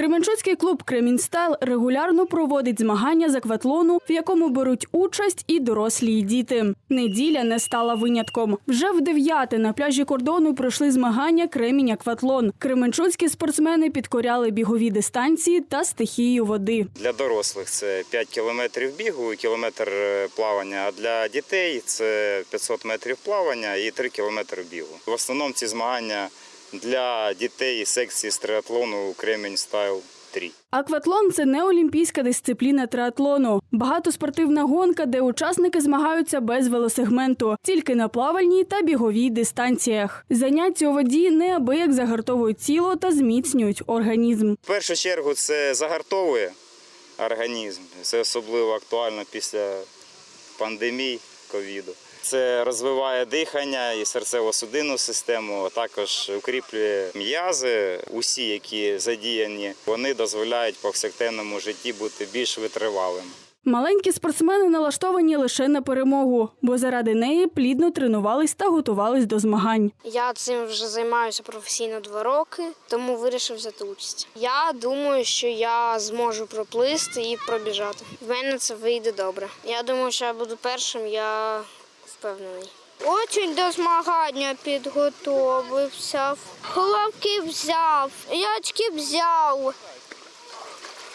Кременчуцький клуб Кремінстайл регулярно проводить змагання з акватлону, в якому беруть участь і дорослі, і діти. Неділя не стала винятком. Вже в дев'яте на пляжі кордону пройшли змагання Кремінь Акватлон. Кременчуцькі спортсмени підкоряли бігові дистанції та стихію води. Для дорослих це 5 кілометрів бігу кілометр е, плавання. А для дітей це 500 метрів плавання і 3 кілометри бігу. В основному ці змагання для дітей секції з триатлону Кремінь Стайл 3. Акватлон це не олімпійська дисципліна триатлону. Багатоспортивна гонка, де учасники змагаються без велосегменту, тільки на плавальній та біговій дистанціях. Заняття у воді неабияк загартовують тіло та зміцнюють організм. В першу чергу це загартовує організм. Це особливо актуально після пандемії ковіду. Це розвиває дихання і серцево-судинну систему, а також укріплює м'язи. Усі, які задіяні, вони дозволяють повсякденному житті бути більш витривалими. Маленькі спортсмени налаштовані лише на перемогу, бо заради неї плідно тренувались та готувались до змагань. Я цим вже займаюся професійно два роки, тому вирішив взяти участь. Я думаю, що я зможу проплисти і пробіжати. В мене це вийде добре. Я думаю, що я буду першим, я впевнений. Очень до змагання підготовився. Головки взяв, ячки взяв.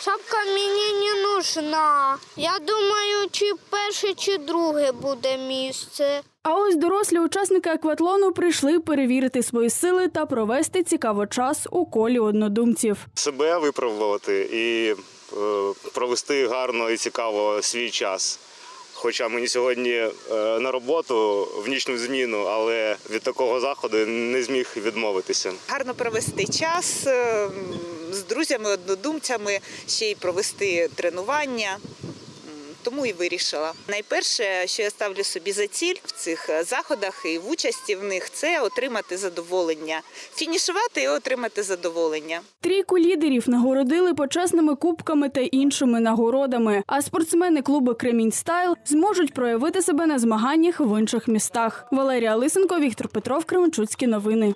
Шапка мені не нужна. Я думаю, чи перше, чи друге буде місце. А ось дорослі учасники акватлону прийшли перевірити свої сили та провести цікаво час у колі однодумців. себе випробувати і е, провести гарно і цікаво свій час. Хоча мені сьогодні е, на роботу в нічну зміну, але від такого заходу не зміг відмовитися. гарно провести час е, з друзями, однодумцями, ще й провести тренування. Тому і вирішила. Найперше, що я ставлю собі за ціль в цих е, заходах і в участі в них, це отримати задоволення, фінішувати і отримати задоволення. Трійку лідерів нагородили почесними кубками та іншими нагородами. А спортсмени клубу Кремінь Стайл зможуть проявити себе на змаганнях в інших містах. Валерія Лисенко, Віктор Петров, Кременчуцькі новини.